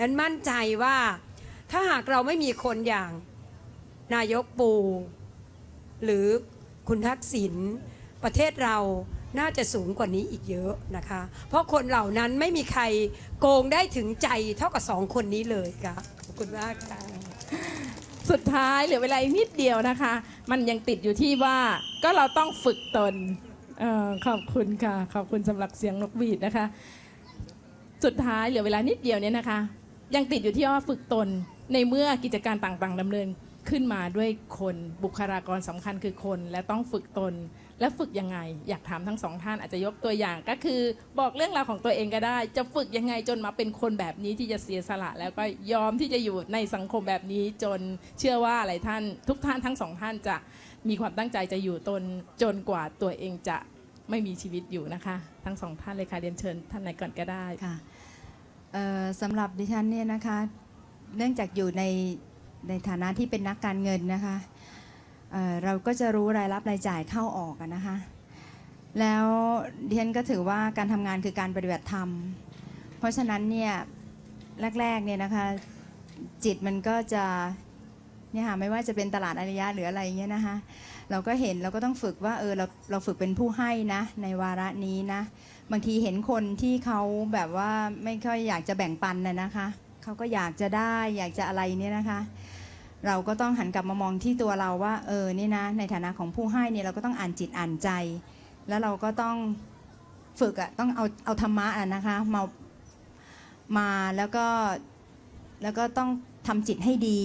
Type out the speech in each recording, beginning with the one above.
ดันมั่นใจว่าถ้าหากเราไม่มีคนอย่างนายกปู หรือคุณทักษิณประเทศเราน่าจะสูงกว่านี้อีกเยอะนะคะ เพราะคนเหล่านั้นไม่มีใครโกงได้ถึงใจเท่ากับสองคนนี้เลยค่ะขอบคุณมากค่ะสุดท้ายเหลือเวลาอีกนิดเดียวนะคะ มันยังติดอยู่ที่ว่าก็เราต้องฝึกตนออขอบคุณค่ะ ขอบคุณสำหรับเสียงนกหวีดนะคะ สุดท้ายเหลือเวลานิดเดียวเนี่ยนะคะ ยังติดอยู่ที่ว่าฝึกตนในเมื่อกิจการต่างๆดำเนินขึ้นมาด้วยคนบุคลากรสำคัญคือคนและต้องฝึกตน และฝึกยังไง อยากถามทั้งสองท่านอาจจะยกตัวอย่างก็คือบอกเรื่องราวของตัวเองก็ได้ จะฝึกยังไงจนมาเป็นคนแบบนี้ที่จะเสียสละ แล้วก็ยอมที่จะอยู่ในสังคมแบบนี้จนเชื่อว่าอะไรท่าน ทุกท่านทั้งสองท่านจะมีความตั้งใจจะอยู่ตนจนกว่าตัวเองจะไม่มีชีวิตอยู่นะคะ ทั้งสองท่านเลยค่ะเรียนเชิญท่านไหนก่อนก็ได้ ค่ะ เอ่อสำหรับดิฉันเนี่ยนะคะ เนื่องจากอยู่ในในฐานะที่เป็นนักการเงินนะคะเอ่อเราก็จะรู้รายรับรายจ่ายเข้าออกอะนะคะ แล้วดิฉันก็ถือว่าการทำงานคือการปฏิบัติธรรม เพราะฉะนั้นเนี่ยแรกๆเนี่ยนะคะจิตมันก็จะเนี่ยค่ะไม่ว่าจะเป็นตลาดอริยะหรืออะไรเงี้ยนะคะ เราก็เห็นเราก็ต้องฝึกว่าเออเราเราฝึกเป็นผู้ให้นะ ในวาระนี้นะ บางทีเห็นคนที่เขาแบบว่าไม่ค่อยอยากจะแบ่งปันน่ะนะคะเขาก็อยากจะได้อยากจะอะไรเนี่ยนะคะ เราก็ต้องหันกลับมามองที่ตัวเราว่า เออนี่นะ ในฐานะของผู้ให้เนี่ยเราก็ต้องอ่านจิตอ่านใจ แล้วเราก็ต้องฝึกอะต้องเอาเอาธรรมะอะนะคะมามาแล้วก็แล้วก็ต้องทำจิตให้ดี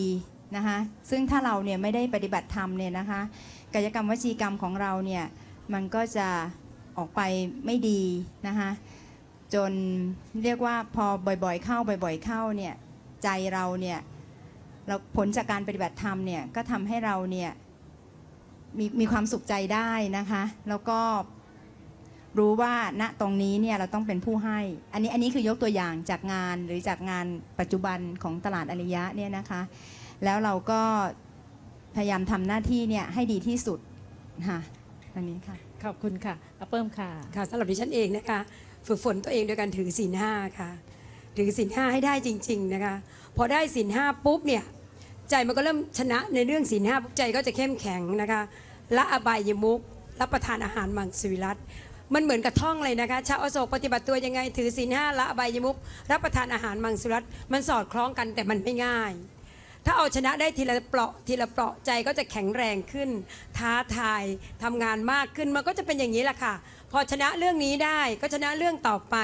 นะคะซึ่งถ้าเราเนี่ยไม่ได้ปฏิบัติธรรมเนี่ยนะคะ กายกรรมวจีกรรมของเราเนี่ยมันก็จะออกไปไม่ดีนะคะจนเรียกว่าพอบ่อยๆเข้าบ่อย ๆ เข้าเนี่ยใจเราเนี่ยเราผลจากการปฏิบัติธรรมเนี่ยก็ทำให้เราเนี่ยมีมีความสุขใจได้นะคะแล้วก็รู้ว่าณตรงนี้เนี่ยเราต้องเป็นผู้ให้ อันนี้อันนี้คือยกตัวอย่างจากงานหรือจากงานปัจจุบันของตลาดอริยะเนี่ยนะคะ แล้วเราก็ พยายามทำหน้าที่เนี่ยให้ดีที่สุดค่ะอันนี้ค่ะ ขอบคุณค่ะอาเปิ้มค่ะ ค่ะสำหรับดิฉันเองนะคะฝึกฝนตัวเองโดยการถือศีลห้าค่ะ ถือศีลห้าให้ได้จริง ๆนะคะ พอได้ศีลห้าปุ๊บเนี่ยใจมันก็เริ่มชนะในเรื่องศีลห้าปุ๊บใจก็จะเข้มแข็งนะคะละอบายมุกรับประทานอาหารมังสวิรัตมันเหมือนกับท่องเลยนะคะชาวอโศกปฏิบัติตัวยังไงถือศีลห้าละอบายมุกรับประทานอาหารมังสวิรัตมันสอดคล้องกันแต่มันไม่ง่าย ถ้าเอาชนะได้ทีละเปราะทีละเปราะใจก็จะแข็งแรงขึ้น ท้าทายทำงานมากขึ้นมันก็จะเป็นอย่างนี้แหละค่ะ พอชนะเรื่องนี้ได้ก็ชนะเรื่องต่อไป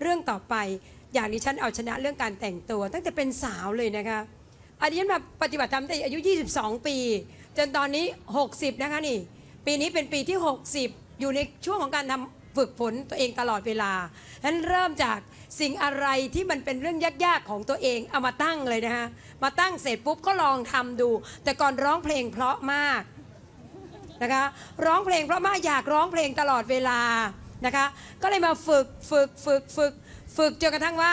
เรื่องต่อไป อย่างนี้ฉันเอาชนะเรื่องการแต่งตัว ตั้งแต่เป็นสาวเลยนะคะอันนี้ฉันมาปฏิบัติธรรมตั้งแต่อายุ 22 ปี จนตอนนี้ 60 นะคะนี่ ปีนี้เป็นปีที่ 60 อยู่ในช่วงของการทำ ฝึกฝนตัวเองตลอดเวลาฉะนั้นเริ่มจากสิ่งอะไรที่มันเป็นเรื่องยากๆของตัวเองเอามาตั้งเลยนะคะมาตั้งเสร็จปุ๊บก็ลองทำดู แต่ก่อนร้องเพลงเพราะมากนะคะร้องเพลงเพราะมากอยากร้องเพลงตลอดเวลานะคะก็เลยมาฝึกฝึกฝึกฝึกฝึกจนกระทั่งว่า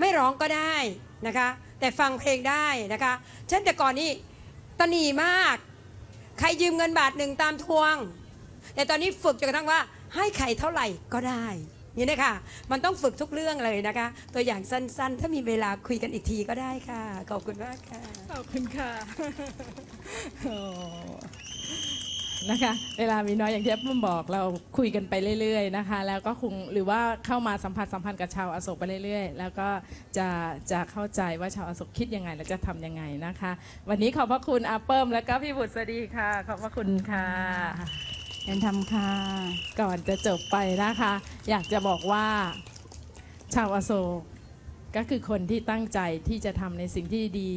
ไม่ร้องก็ได้นะคะแต่ฟังเพลงได้นะคะเช่นแต่ก่อนนี้ตะหนีมาก ใครยืมเงินบาทหนึ่งตามทวง แต่ตอนนี้ฝึกจนกระทั่งว่า ให้ใครเท่าไหร่ก็ได้นี่นะคะมันต้องฝึกทุกเรื่องเลยนะคะ ตัวอย่างสั้นๆ ถ้ามีเวลาคุยกันอีกทีก็ได้ค่ะ ขอบคุณมากค่ะ ขอบคุณค่ะนะคะ เวลามีน้อยอย่างที่ปุ้มบอกเราคุยกันไปเรื่อยๆนะคะ แล้วก็คงหรือว่าเข้ามาสัมผัสสัมพันธ์กับชาวอโศกไปเรื่อยๆ แล้วก็จะจะเข้าใจว่าชาวอโศกคิดยังไงและจะทำยังไงนะคะ วันนี้ขอบพระคุณอาเปิมและก็พี่บุตรสวัสดีค่ะ ขอบพระคุณค่ะ เป็นธรรมค่ะ ก่อนจะจบไปนะคะ อยากจะบอกว่าชาวอโศกก็คือคนที่ตั้งใจที่จะทำในสิ่งที่ดี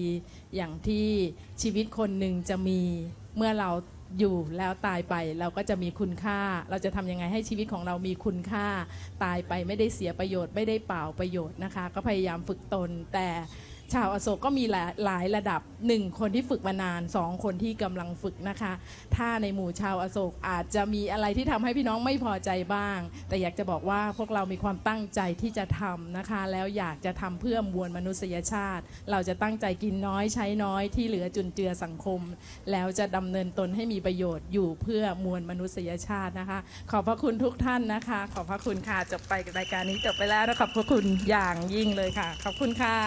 อย่างที่ชีวิตคนหนึ่งจะมีเมื่อเราอยู่แล้วตายไปเราก็จะมีคุณค่า เราจะทำยังไงให้ชีวิตของเรามีคุณค่า ตายไปไม่ได้เสียประโยชน์ไม่ได้เปล่าประโยชน์นะคะ ก็พยายามฝึกตนแต่ ชาวอโศกก็มีหลายหลายระดับหนึ่งคนที่ฝึกมานานสองคนที่กำลังฝึกนะคะ ถ้าในหมู่ชาวอโศกอาจจะมีอะไรที่ทำให้พี่น้องไม่พอใจบ้าง แต่อยากจะบอกว่าพวกเรามีความตั้งใจที่จะทำนะคะ แล้วอยากจะทำเพื่อมวลมนุษยชาติ เราจะตั้งใจกินน้อยใช้น้อยที่เหลือจุนเจือสังคม แล้วจะดำเนินตนให้มีประโยชน์อยู่เพื่อมวลมนุษยชาตินะคะ ขอบพระคุณทุกท่านนะคะ ขอบพระคุณค่ะจบไปรายการนี้จบไปแล้วนะขอบพระคุณอย่างยิ่งเลยค่ะ ขอบคุณค่ะ